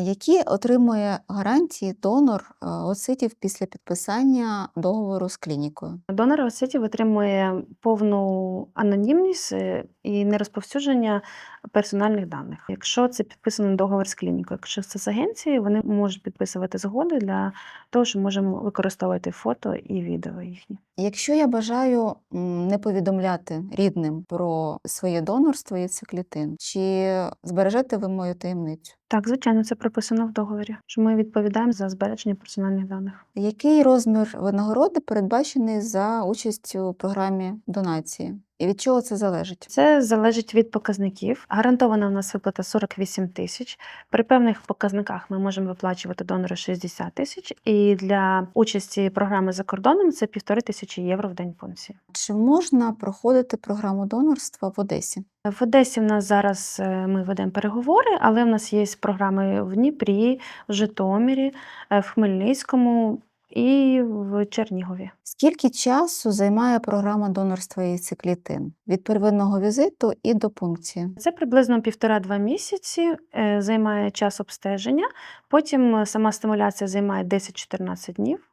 Які отримує гарантії донор е, оцитів після підписання договору з клінікою? Донор осетів отримує повну анонімність е, і нерозповсюдження персональних даних. Якщо це підписано договор з клінікою, якщо це з агенцією, вони можуть підписувати згоди для того, що можемо використовувати фото і відео їхні. Якщо я бажаю не повідомляти рідним про своє донорство і циклітин, чи збережете ви мою таємницю? Так, звичайно, це прописано в договорі, що ми відповідаємо за збереження персональних даних. Який розмір винагороди передбачений за участь у програмі донації? І від чого це залежить? Це залежить від показників. Гарантована у нас виплата 48 тисяч. При певних показниках ми можемо виплачувати донору 60 тисяч. І для участі програми за кордоном це півтори тисячі євро в день пункції. Чи можна проходити програму донорства в Одесі? В Одесі в нас зараз е, ми ведемо переговори, але в нас є програми в Дніпрі, в Житомирі, е, в Хмельницькому і в Чернігові. Скільки часу займає програма донорства і циклітин від первинного візиту і до пункції? Це приблизно півтора-два місяці е, займає час обстеження. Потім е, сама стимуляція займає 10-14 днів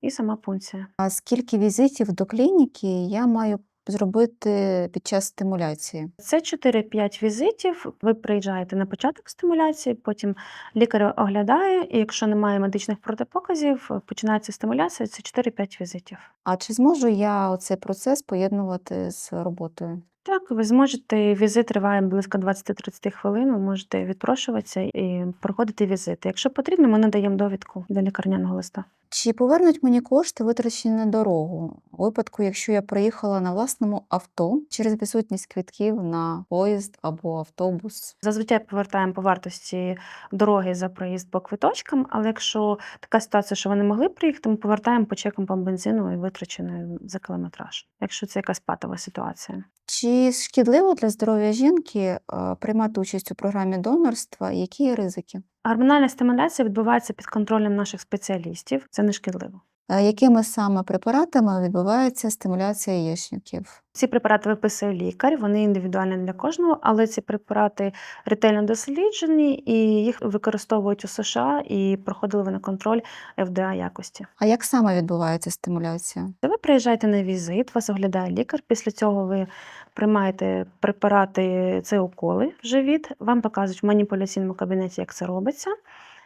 і сама пункція. А скільки візитів до клініки я маю зробити під час стимуляції? Це 4-5 візитів. Ви приїжджаєте на початок стимуляції, потім лікар оглядає, і якщо немає медичних протипоказів, починається стимуляція. Це 4-5 візитів. А чи зможу я цей процес поєднувати з роботою? Так, ви зможете. Візит триває близько 20-30 хвилин. Ви можете відпрошуватися і проходити візити. Якщо потрібно, ми надаємо довідку для лікарняного листа. Чи повернуть мені кошти, витрачені на дорогу, у випадку, якщо я приїхала на власному авто через відсутність квитків на поїзд або автобус? Зазвичай повертаємо по вартості дороги за проїзд по квиточкам, але якщо така ситуація, що вони могли приїхати, ми повертаємо по чекам по бензину і витраченою за кілометраж, якщо це якась патова ситуація. Чи шкідливо для здоров'я жінки е, приймати участь у програмі донорства? Які є ризики? Гормональна стимуляція відбувається під контролем наших спеціалістів. Це не шкідливо. Е, Якими саме препаратами відбувається стимуляція яєчників? Ці препарати виписує лікар, вони індивідуальні для кожного, але ці препарати ретельно досліджені і їх використовують у США і проходили вони контроль ФДА якості. А як саме відбувається стимуляція? Ви приїжджаєте на візит, вас оглядає лікар. Після цього ви приймаєте препарати, це уколи в живіт. Вам показують в маніпуляційному кабінеті, як це робиться.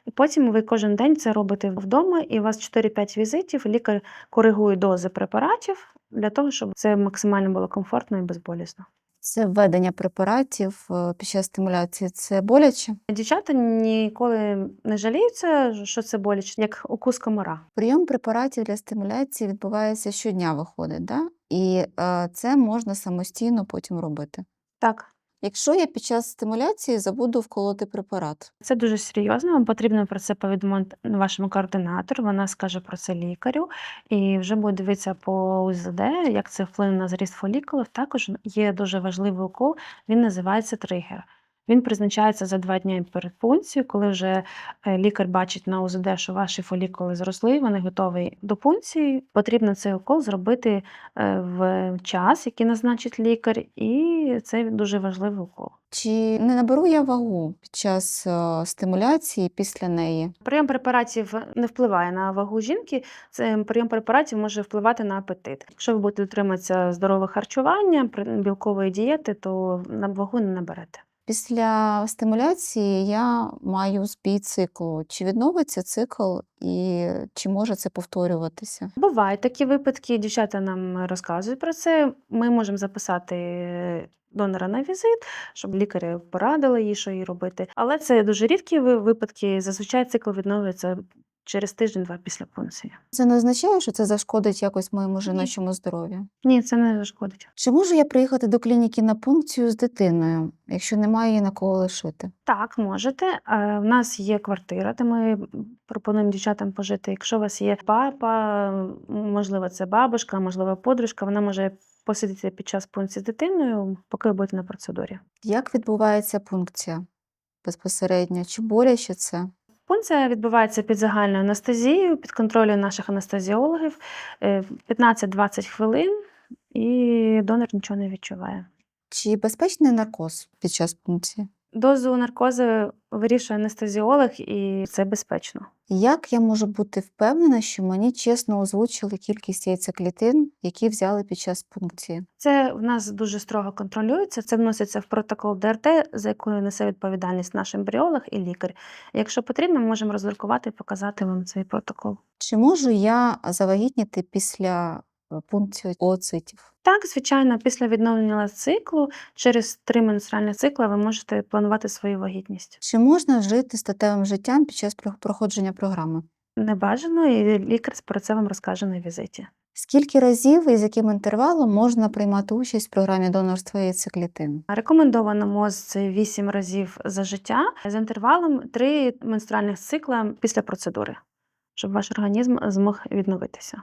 І потім ви кожен день це робите вдома, і у вас 4-5 візитів. Лікар коригує дози препаратів для того, щоб це максимально було комфортно і безболісно. Це введення препаратів е, під час стимуляції. Це боляче? Дівчата ніколи не жаліються, що це боляче, як укус комара. Прийом препаратів для стимуляції відбувається щодня, виходить, да? і е, це можна самостійно потім робити. Так, Якщо я під час стимуляції забуду вколоти препарат, це дуже серйозно. Вам потрібно про це повідомити вашому координатору. Вона скаже про це лікарю, і вже буде дивитися по УЗД, як це вплине на зріст фолікулів. Також є дуже важливий укол. Він називається тригер. Він призначається за два дні перед пункцією, коли вже е, лікар бачить на УЗД, що ваші фолікули зросли, вони готові до пункції. Потрібно цей укол зробити е, в час, який назначить лікар, і це дуже важливий укол. чи не наберу я вагу під час е, стимуляції після неї? Прийом препаратів не впливає на вагу жінки. Це прийом препаратів може впливати на апетит. Якщо ви будете дотримуватися здорового харчування, білкової дієти, то на вагу не наберете. Після стимуляції я маю збій циклу. Чи відновиться цикл і чи може це повторюватися? Бувають такі випадки, дівчата нам розказують про це. Ми можемо записати донора на візит, щоб лікарі порадили їй, що їй робити. Але це дуже рідкі ви- випадки. Зазвичай цикл відновлюється через тиждень-два після пункції. Це не означає, що це зашкодить якось моєму жіночому здоров'ю. Ні, це не шкодить. Чи можу я приїхати до клініки на пункцію з дитиною, якщо немає її на кого лишити? Так, можете. Е, У нас є квартира, де ми пропонуємо дівчатам пожити. Якщо у вас є папа, можливо, це бабушка, можливо, подружка, вона може посидіти під час пункції з дитиною, поки ви будете на процедурі. Як відбувається пункція безпосередньо? Чи боляче це? Пункція відбувається під загальною анестезією, під контролем наших анестезіологів е, 15-20 хвилин, і донор нічого не відчуває. Чи безпечний наркоз під час пункції? Дозу наркозу вирішує анестезіолог, і це безпечно. Як я можу бути впевнена, що мені чесно озвучили кількість яйцеклітин, які взяли під час пункції? Це в нас дуже строго контролюється. Це вноситься в протокол ДРТ, за якою несе відповідальність наш ембріолог і лікар. Якщо потрібно, можемо роздрукувати і показати вам цей протокол. Чи можу я завагітніти після е, пункції ooцитів? Так, звичайно, після відновлення циклу, через три менструальні цикли ви можете планувати свою вагітність. Чи можна жити статевим життям під час проходження програми? Небажано, і лікар про це вам розкаже на візиті. Скільки разів і з яким інтервалом можна приймати участь в програмі донорства яйцеклітин? Рекомендовано МОЗ це 8 разів за життя з інтервалом 3 менструальних цикла після процедури, щоб ваш організм змог відновитися.